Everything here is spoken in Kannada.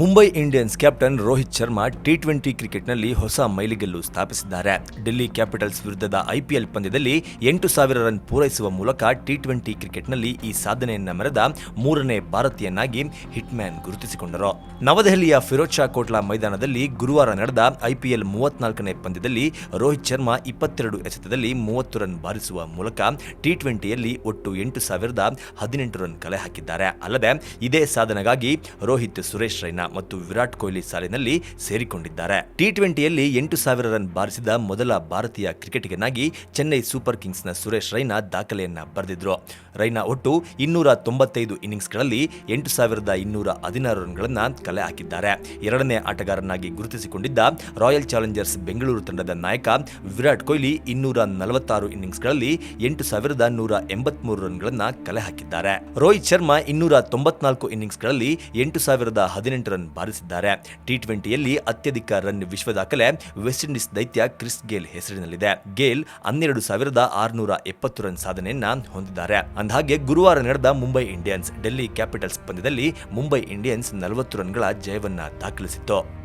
Mumbai Indians captain Rohit Sharma T twenty ಕ್ರಿಕೆಟ್ನಲ್ಲಿ ಹೊಸ ಮೈಲಿಗಲ್ಲು ಸ್ಥಾಪಿಸಿದ್ದಾರೆ. ಡೆಲ್ಲಿ ಕ್ಯಾಪಿಟಲ್ಸ್ ವಿರುದ್ಧದ ಐಪಿಎಲ್ ಪಂದ್ಯದಲ್ಲಿ ಎಂಟು ಸಾವಿರ ರನ್ ಪೂರೈಸುವ ಮೂಲಕ ಟಿ ಟ್ವೆಂಟಿ ಕ್ರಿಕೆಟ್ನಲ್ಲಿ ಈ ಸಾಧನೆಯನ್ನು ಮೆರೆದ ಮೂರನೇ ಭಾರತೀಯನಾಗಿ ಹಿಟ್ಮ್ಯಾನ್ ಗುರುತಿಸಿಕೊಂಡರು. ನವದೆಹಲಿಯ ಫಿರೋಜ್ ಶಾ ಕೋಟ್ಲಾ ಮೈದಾನದಲ್ಲಿ ಗುರುವಾರ ನಡೆದ ಐಪಿಎಲ್ ಮೂವತ್ನಾಲ್ಕನೇ ಪಂದ್ಯದಲ್ಲಿ ರೋಹಿತ್ ಶರ್ಮಾ ಇಪ್ಪತ್ತೆರಡು ಎಸೆತದಲ್ಲಿ ಮೂವತ್ತು ರನ್ ಬಾರಿಸುವ ಮೂಲಕ ಟಿ ಟ್ವೆಂಟಿಯಲ್ಲಿ ಒಟ್ಟು ಎಂಟು ಸಾವಿರದ ಹದಿನೆಂಟು ರನ್ ಕಲೆ ಹಾಕಿದ್ದಾರೆ. ಅಲ್ಲದೆ ಇದೇ ಸಾಧನೆಗಾಗಿ ರೋಹಿತ್ ಸುರೇಶ್ ರೈನಾ ಮತ್ತು ವಿರಾಟ್ ಕೊಹ್ಲಿ ಸಾಲಿನಲ್ಲಿ ಸೇರಿಕೊಂಡಿದ್ದಾರೆ. ಟಿ ಟ್ವೆಂಟಿಯಲ್ಲಿ ಎಂಟು ಸಾವಿರ ರನ್ ಬಾರಿಸಿದ ಮೊದಲ ಭಾರತೀಯ ಕ್ರಿಕೆಟಿಗನಾಗಿ ಚೆನ್ನೈ ಸೂಪರ್ ಕಿಂಗ್ಸ್ನ ಸುರೇಶ್ ರೈನಾ ದಾಖಲೆಯನ್ನ ಬರೆದಿದ್ರು. ರೈನಾ ಒಟ್ಟು ಇನ್ನೂರ ತೊಂಬತ್ತೈದು ಇನ್ನಿಂಗ್ಸ್ಗಳಲ್ಲಿ ಎಂಟು ಸಾವಿರದ ಇನ್ನೂರ ಹದಿನಾರು ರನ್ಗಳನ್ನ ಕಲೆ ಹಾಕಿದ್ದಾರೆ. ಎರಡನೇ ಆಟಗಾರನಾಗಿ ಗುರುತಿಸಿಕೊಂಡಿದ್ದ ರಾಯಲ್ ಚಾಲೆಂಜರ್ಸ್ ಬೆಂಗಳೂರು ತಂಡದ ನಾಯಕ ವಿರಾಟ್ ಕೊಹ್ಲಿ ಇನ್ನೂರ ನಲವತ್ತಾರು ಇನ್ನಿಂಗ್ಸ್ಗಳಲ್ಲಿ ಎಂಟು ಸಾವಿರದ ನೂರ ಎಂಬತ್ಮೂರು ರನ್ಗಳನ್ನ ಕಲೆ ಹಾಕಿದ್ದಾರೆ. ರೋಹಿತ್ ಶರ್ಮಾ ಇನ್ನೂರ ತೊಂಬತ್ನಾಲ್ಕು ಇನ್ನಿಂಗ್ಸ್ಗಳಲ್ಲಿ ಎಂಟು ಸಾವಿರದ ಹದಿನೆಂಟು ರನ್ ಬಾರಿಸಿದ್ದಾರೆ. ಟಿ ಟ್ವೆಂಟಿಯಲ್ಲಿ ಅತ್ಯಧಿಕ ರನ್ ವಿಶ್ವ ದಾಖಲೆ ವೆಸ್ಟ್ ಇಂಡೀಸ್ ದೈತ್ಯ ಕ್ರಿಸ್ ಗೇಲ್ ಹೆಸರಿನಲ್ಲಿದೆ. ಗೇಲ್ ಹನ್ನೆರಡು ಸಾವಿರದ ಆರುನೂರ ಎಪ್ಪತ್ತು ರನ್ ಸಾಧನೆಯನ್ನ ಹೊಂದಿದ್ದಾರೆ. ಅಂದಹಾಗೆ ಗುರುವಾರ ನಡೆದ ಮುಂಬೈ ಇಂಡಿಯನ್ಸ್, ಡೆಲ್ಲಿ ಕ್ಯಾಪಿಟಲ್ಸ್ ಪಂದ್ಯದಲ್ಲಿ ಮುಂಬೈ ಇಂಡಿಯನ್ಸ್ ನಲವತ್ತು ರನ್ಗಳ ಜಯವನ್ನ ದಾಖಲಿಸಿತ್ತು.